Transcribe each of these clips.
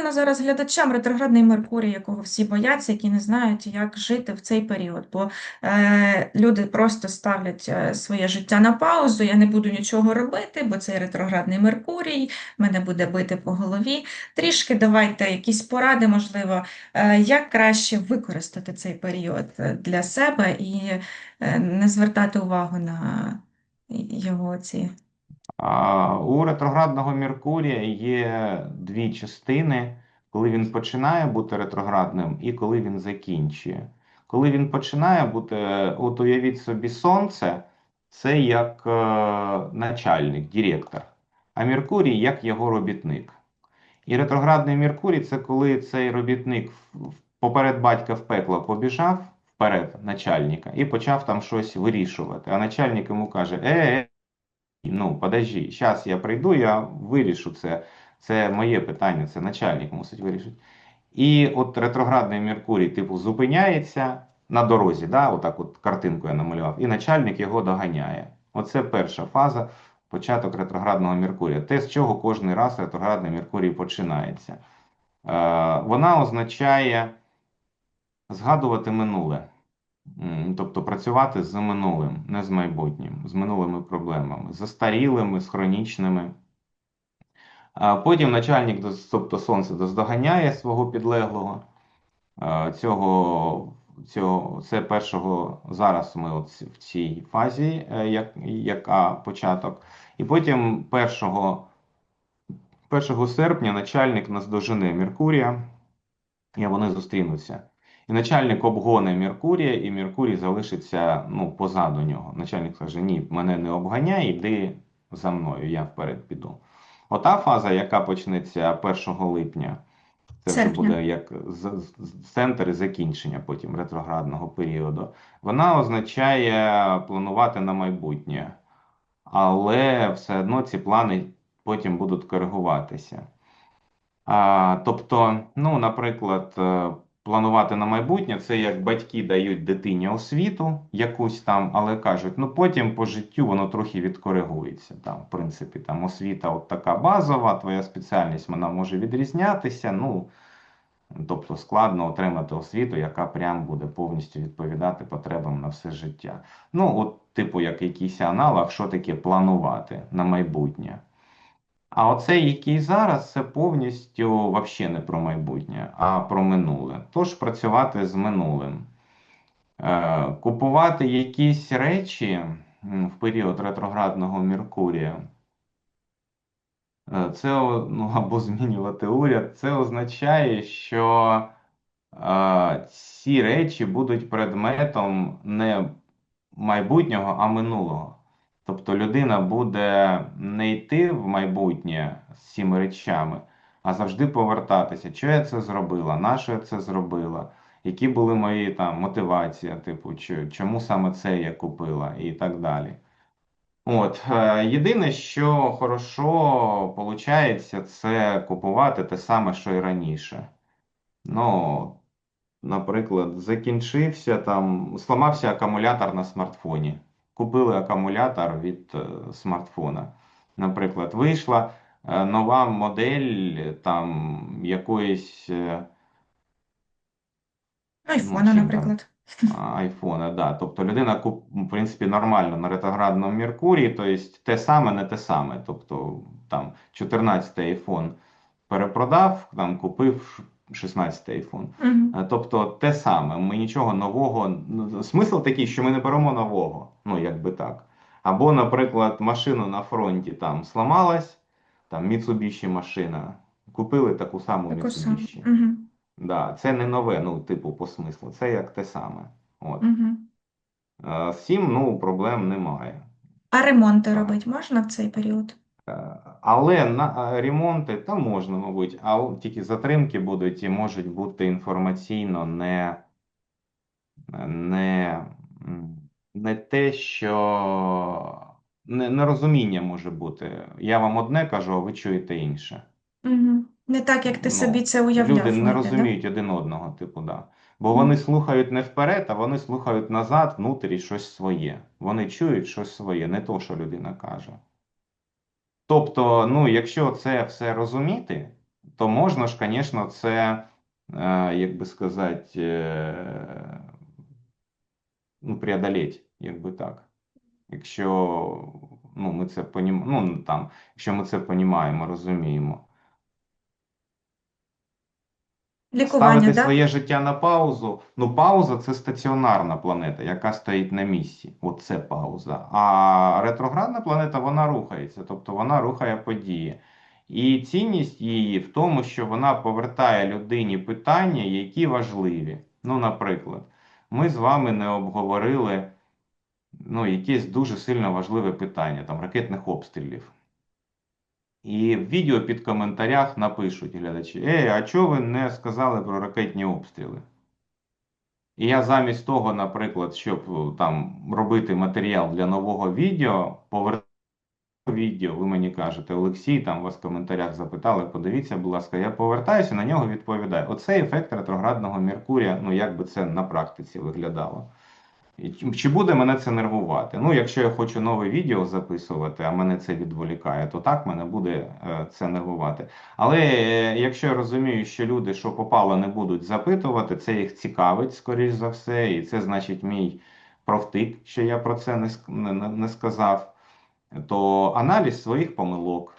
актуально зараз глядачам ретроградний Меркурій, якого всі бояться, які не знають, як жити в цей період. Бо е, люди просто ставлять е, своє життя на паузу. Я не буду нічого робити, бо цей ретроградний Меркурій мене буде бити по голові. Трішки давайте якісь поради, можливо, е, як краще використати цей період е, для себе і е, не звертати увагу на його ці. У ретроградного Меркурія є дві частини, коли він починає бути ретроградним і коли він закінчує. Коли він починає бути, от уявіть собі, сонце це як е, начальник, директор, а Меркурій як його робітник. І ретроградний Меркурій це коли цей робітник поперед батька в пекло побіжав вперед начальника і почав там щось вирішувати. А начальник йому каже: е, е, Ну, подожди, зараз я прийду, я вирішу це. Це моє питання, це начальник мусить вирішити. І от ретроградний Меркурій, типу, зупиняється на дорозі, да? отак от картинку я намалював, і начальник його доганяє. Оце перша фаза, початок ретроградного Меркурія. Те, з чого кожен раз ретроградний Меркурій починається. Е, вона означає згадувати минуле. Тобто працювати з минулим, не з майбутнім, з минулими проблемами, застарілими, з хронічними. Потім начальник, тобто сонце, доздоганяє свого підлеглого. Цього, цього, це першого, зараз ми от в цій фазі, е, як, яка початок. І потім 1, 1 серпня начальник наздожене Меркурія, і вони зустрінуться. І начальник обгоне Меркурія, і Меркурій залишиться ну, позаду нього. Начальник каже: Ні, мене не обганяй, йди за мною, я вперед піду. Ота фаза, яка почнеться 1 липня, це вже буде як центр і закінчення потім ретроградного періоду. Вона означає планувати на майбутнє, але все одно ці плани потім будуть коригуватися. А, тобто, ну, наприклад, е, планувати на майбутнє це як батьки дають дитині освіту якусь там, але кажуть, ну потім по життю воно трохи відкоригується. Там, в принципі, там освіта от така базова, твоя спеціальність вона може відрізнятися. Ну, тобто складно отримати освіту, яка прям буде повністю відповідати потребам на все життя. Ну, от, типу, як якийсь аналог, що таке планувати на майбутнє. А оцей, який зараз, це повністю вообще не про майбутнє, а про минуле. Тож працювати з минулим. Е, купувати якісь речі в період ретроградного Меркурія. Е, Це ну, або змінювати уряд. Це означає, що е, ці речі будуть предметом не майбутнього, а минулого. Тобто людина буде не йти в майбутнє з цими речами, а завжди повертатися. Чого я це зробила? На що я це зробила? Які були мої там мотивації, типу, чому саме це я купила і так далі. От, е, єдине, що хорошо получається, це купувати те саме, що і раніше. Ну, наприклад, закінчився там, сламався акумулятор на смартфоні. Купили акумулятор від е, смартфона. Наприклад, вийшла е, нова модель там якоїсь е, Айфона, наприклад. айфона, да. Тобто людина куп, в принципі, нормально на ретроградному Меркурії, тобто те саме, не те саме. Тобто там 14-й айфон перепродав, там купив 16-й айфон. Мгм. Е, Тобто те саме, ми нічого нового. ну, Смисл такий, що ми не беремо нового, ну якби так. Або, наприклад, машина на фронті там сламалась, там Mitsubishi машина. Купили таку саму Таку. Mitsubishi. Мгм. Да, це не нове, ну, типу, по смислу, це як те саме. От. Мгм. Е, цим, ну, проблем немає. А ремонти робити можна в цей період? Але на е, ремонти та можна, мабуть, а тільки затримки будуть і можуть бути інформаційно не, не, не те, що не, нерозуміння може бути. Я вам одне кажу, а ви чуєте інше. Мгм. Не так, як ти Ну, собі це уявляв, Люди не вийде, да? розуміють один одного, типу, да. Бо вони слухають не вперед, а вони слухають назад, внутрі щось своє. Вони чують щось своє, не то, що людина каже. Тобто, ну, якщо це все розуміти, то можна ж, звісно, це, е, як би сказати, е, ну, преодолеть, якби так. Якщо ну, ми це понім... ну, там, якщо ми це понімаємо, розуміємо. Лікування, Ставити да? своє життя на паузу. Ну, пауза це стаціонарна планета, яка стоїть на місці. Оце пауза. А ретроградна планета вона рухається, тобто вона рухає події. І цінність її в тому, що вона повертає людині питання, які важливі. Ну, наприклад, ми з вами не обговорили ну, якесь дуже сильно важливе питання, там ракетних обстрілів. І в відео під коментарях напишуть глядачі: Ей, а чого ви не сказали про ракетні обстріли? І я замість того, наприклад, щоб е, там робити матеріал для нового відео, поверну відео, ви мені кажете, Олексій, там вас в коментарях запитали, подивіться, будь ласка, я повертаюся, на нього відповідаю. Оце ефект ретроградного Меркурія, ну як би це на практиці виглядало. Чи- буде мене це нервувати? Ну, якщо я хочу нове відео записувати, а мене це відволікає, то так мене буде е, це нервувати. Але е, якщо я розумію, що люди, що попало, не будуть запитувати, це їх цікавить, скоріш за все, і це значить мій профтик, що я про це не, не, не не сказав, то аналіз своїх помилок.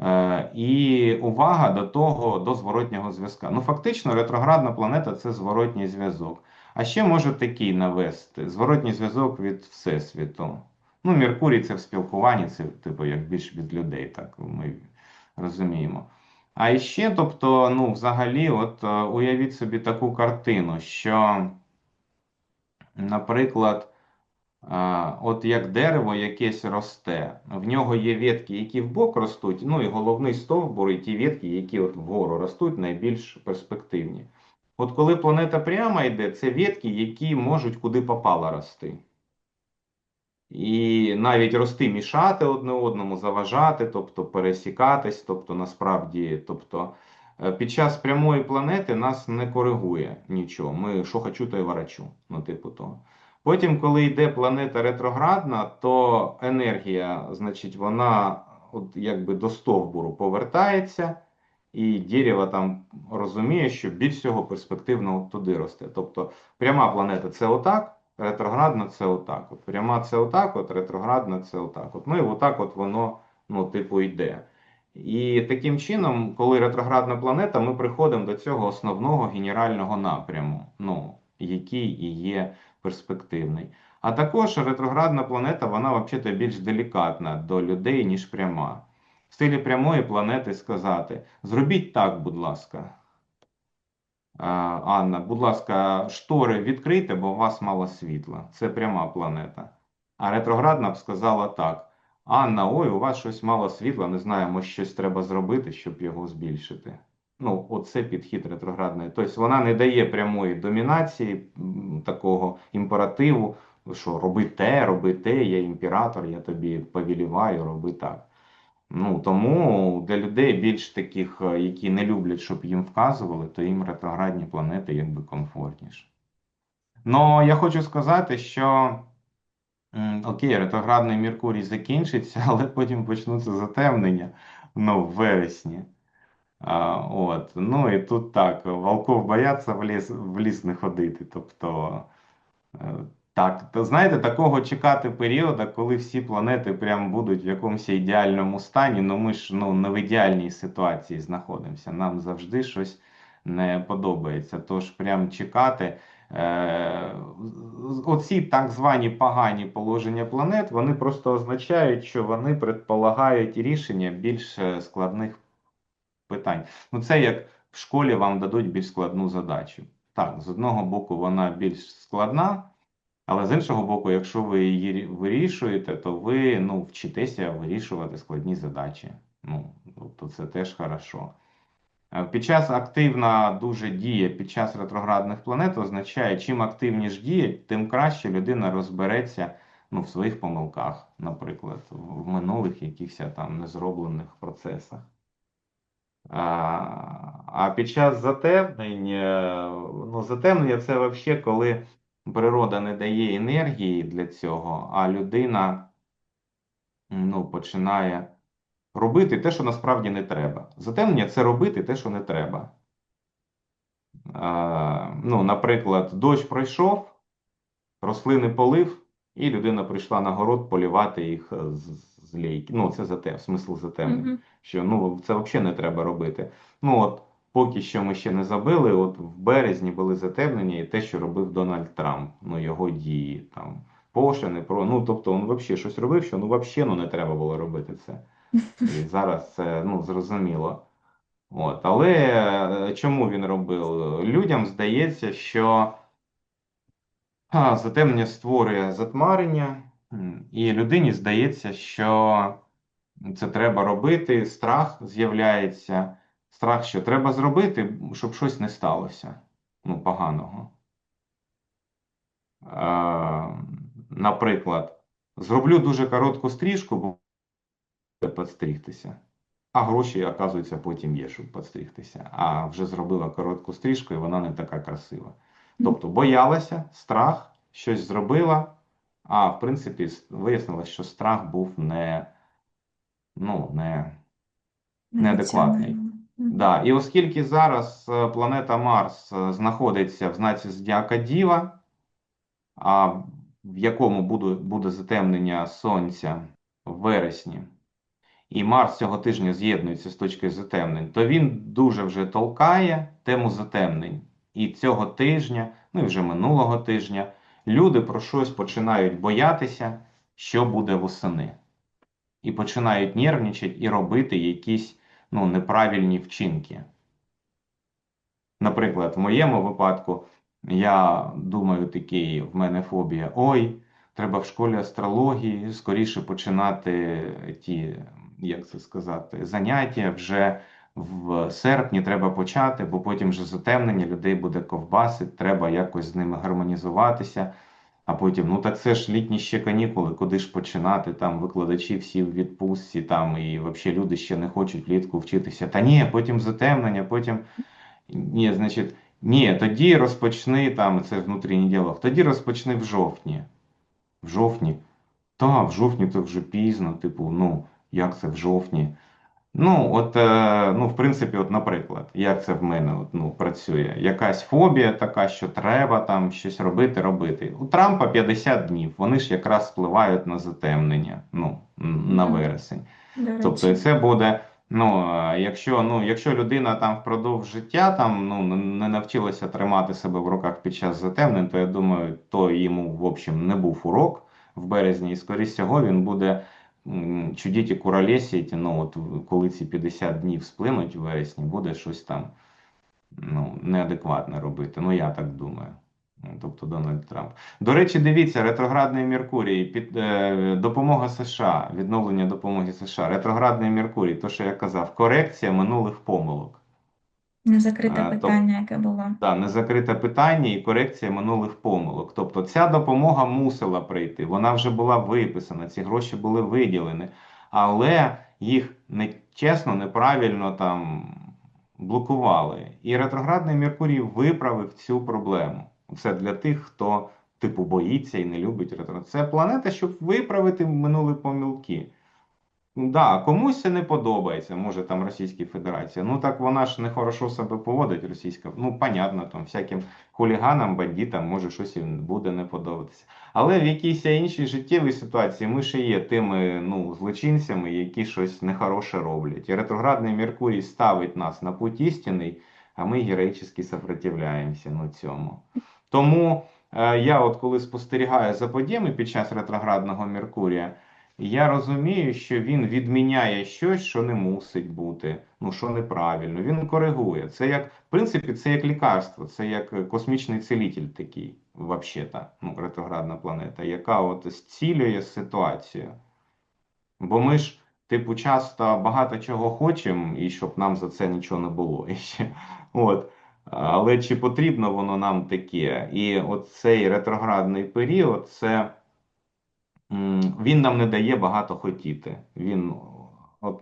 Е, І увага до того, до зворотнього зв'язка. Ну, фактично, ретроградна планета це зворотній зв'язок. А ще можу такий навести: зворотній зв'язок від Всесвіту. Ну, Меркурій це в спілкуванні, це типу як більш від людей, так ми розуміємо. А ще, тобто, ну, взагалі, от е, уявіть собі таку картину, що, наприклад, От як дерево якесь росте, в нього є ветки, які вбок ростуть, ну і головний стовбур, і ті ветки, які от вгору ростуть, найбільш перспективні. От коли планета прямо йде, це ветки, які можуть куди попало рости. І навіть рости мішати одне одному, заважати, тобто пересікатись, тобто насправді, тобто е, під час прямої планети нас не коригує нічого. Ми що хочу, то й ворочу. Ну, типу того. Потім, коли йде планета ретроградна, то енергія, значить, вона от якби до стовбуру повертається, і дерево там розуміє, що більш всього перспективно туди росте. Тобто пряма планета це отак. Ретроградна це отак. От. Пряма це отак, от ретроградна це отак. От. Ну і отак от воно, ну, типу, йде. І таким чином, коли ретроградна планета, ми приходимо до цього основного генерального напряму, ну, який і є перспективний. А також ретроградна планета, вона взагалі більш делікатна до людей, ніж пряма. В стилі прямої планети сказати: зробіть так, будь ласка. Анна, будь ласка, штори відкрийте, бо у вас мало світла. Це пряма планета. А ретроградна б сказала так: Анна, ой, у вас щось мало світла, не знаю, може щось треба зробити, щоб його збільшити. Ну, оце підхід ретроградної. Тобто вона не дає прямої домінації, такого імперативу, що роби те, роби те, я імператор, я тобі повеліваю, роби так. Ну, тому для людей більш таких, е, які не люблять, щоб їм вказували, то їм ретроградні планети якби комфортніше. Ну, я хочу сказати, що окей, ретроградний Меркурій закінчиться, але потім почнуться затемнення ну, в вересні. А, от. Ну і тут так, волков бояться в ліс, в ліс не ходити. Тобто. Так, то знаєте, такого чекати періоду, коли всі планети прям будуть в якомусь ідеальному стані, ну ми ж ну, не в ідеальній ситуації знаходимося. Нам завжди щось не подобається. Тож прям чекати. Е, оці так звані погані положення планет, вони просто означають, що вони предполагають рішення більш е, складних питань. Ну, це як в школі вам дадуть більш складну задачу. Так, з одного боку, вона більш складна. Але з іншого боку, якщо ви її вирішуєте, то ви ну, вчитеся вирішувати складні задачі. Ну, тобто це теж хорошо. Е, Під час активна дуже дія під час ретроградних планет означає, чим активніше діють, тим краще людина розбереться ну, в своїх помилках, наприклад, в минулих якихось там незроблених процесах. А, а під час затемнень, е, ну, затемнення це взагалі коли природа не дає енергії для цього, а людина ну, починає робити те, що насправді не треба. Затемнення це робити те, що не треба. Е, ну, наприклад, дощ пройшов, рослини полив, і людина прийшла на город полівати їх з, з лейки. Ну, це затем, смисл затемнення. Мгм. Що ну, це взагалі не треба робити. Ну, от, поки що ми ще не забили, от в березні були затемнення і те, що робив Дональд Трамп, ну, його дії, там, пошлини, про, ну, тобто, він взагалі щось робив, що ну, взагалі ну, не треба було робити це. І зараз це ну, зрозуміло. От. Але е, чому він робив? Людям здається, що а, затемнення створює затмарення, і людині здається, що це треба робити, страх з'являється. Страх, що треба зробити, щоб щось не сталося ну, поганого. Е, наприклад, зроблю дуже коротку стрижку, бо підстригтися. А гроші, оказується, потім є, щоб підстригтися. А вже зробила коротку стрижку, і вона не така красива. Тобто боялася, страх, щось зробила, а в принципі вияснилось, що страх був не, ну, не, неадекватний. Да. І оскільки зараз е, планета Марс е, знаходиться в знаці Зодіака Діва, а в якому буде, буде затемнення Сонця в вересні, і Марс цього тижня з'єднується з точкою затемнень, то він дуже вже толкає тему затемнень. І цього тижня, ну і вже минулого тижня, люди про щось починають боятися, що буде восени. І починають нервничати і робити якісь ну, неправильні вчинки. Наприклад, в моєму випадку я думаю, такий в мене фобія: ой, треба в школі астрології скоріше починати ті, як це сказати, заняття вже в серпні треба почати, бо потім вже затемнення людей буде ковбасить, треба якось з ними гармонізуватися. А потім, ну так це ж літні ще канікули, куди ж починати? Там викладачі всі в відпустці, там і взагалі люди ще не хочуть влітку вчитися. Та ні, потім затемнення, потім. Ні, значить, ні, тоді розпочни там, це внутрішній діалог, тоді розпочни в жовтні. В жовтні? Та, в жовтні це вже пізно, типу, ну, як це в жовтні? Ну, от, е, ну, в принципі, от, наприклад, як це в мене от, ну, працює? Якась фобія така, що треба там щось робити, робити. У Трампа 50 днів, вони ж якраз впливають на затемнення, ну, на вересень. Тобто це буде, ну, е, якщо, ну, якщо людина там впродовж життя там, ну, не навчилася тримати себе в руках під час затемнень, то я думаю, то йому, в общем, не був урок в березні, і скоріше всього він буде чудіть і куролесіть, ну, от коли ці 50 днів сплинуть в вересні, буде щось там ну, неадекватне робити. Ну, я так думаю. Тобто Дональд Трамп. До речі, дивіться, ретроградний Меркурій, під, е, допомога США, відновлення допомоги США, ретроградний Меркурій, то, що я казав, корекція минулих помилок. Незакрите питання, яке було. Так, незакрите питання і корекція минулих помилок. Тобто ця допомога мусила прийти, вона вже була виписана, ці гроші були виділені, але їх нечесно, неправильно там блокували. І ретроградний Меркурій виправив цю проблему. Це для тих, хто типу боїться і не любить ретро. Це планета, щоб виправити минулі помилки. Да, комусь це не подобається, може там Російській Федерації. Ну так вона ж не хорошо себе поводить, російська. Ну, понятно, там всяким хуліганам, бандитам може щось буде не подобатися. Але в якійсь іншій життєвій ситуації ми ще є тими ну, злочинцями, які щось нехороше роблять. І ретроградний Меркурій ставить нас на путь істинний, а ми героїчно сопротивляємося ну, цьому. Тому е, я, от коли спостерігаю за подіями під час ретроградного Меркурія. Я розумію, що він відміняє щось, що не мусить бути, ну що неправильно. Він коригує. Це як, в принципі, це як лікарство, це як космічний цілитель такий, взагалі-то, ну, ретроградна планета, яка от зцілює ситуацію. Бо ми ж, типу, часто багато чого хочемо, і щоб нам за це нічого не було. І ще, от. Але чи потрібно воно нам таке? І от цей ретроградний період, це. Він нам не дає багато хотіти. Він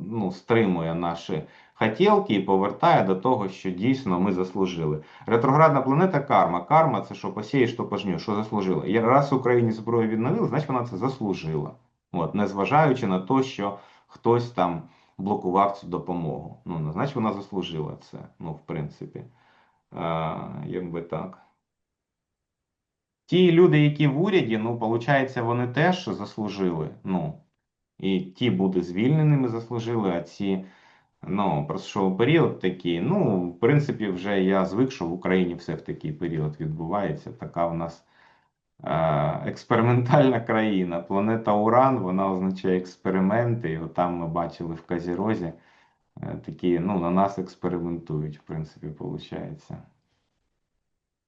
ну, стримує наші хотілки і повертає до того, що дійсно ми заслужили. Ретроградна планета карма. Карма це що посієш, то пожнеш, що заслужила. І раз Україні зброю відновили, значить вона це заслужила. От, незважаючи на те, що хтось там блокував цю допомогу. Ну, значить, вона заслужила це. Ну, в принципі, е, якби так. Ті люди, які в уряді, ну, виходить, вони теж заслужили. Ну, і ті бути звільненими заслужили, а ці, ну, пройшов період такий. Ну, в принципі, вже я звик, що в Україні все в такий період відбувається. Така в нас е, експериментальна країна. Планета Уран, вона означає експерименти. І там ми бачили в Казірозі е, такі, ну, на нас експериментують, в принципі, виходить.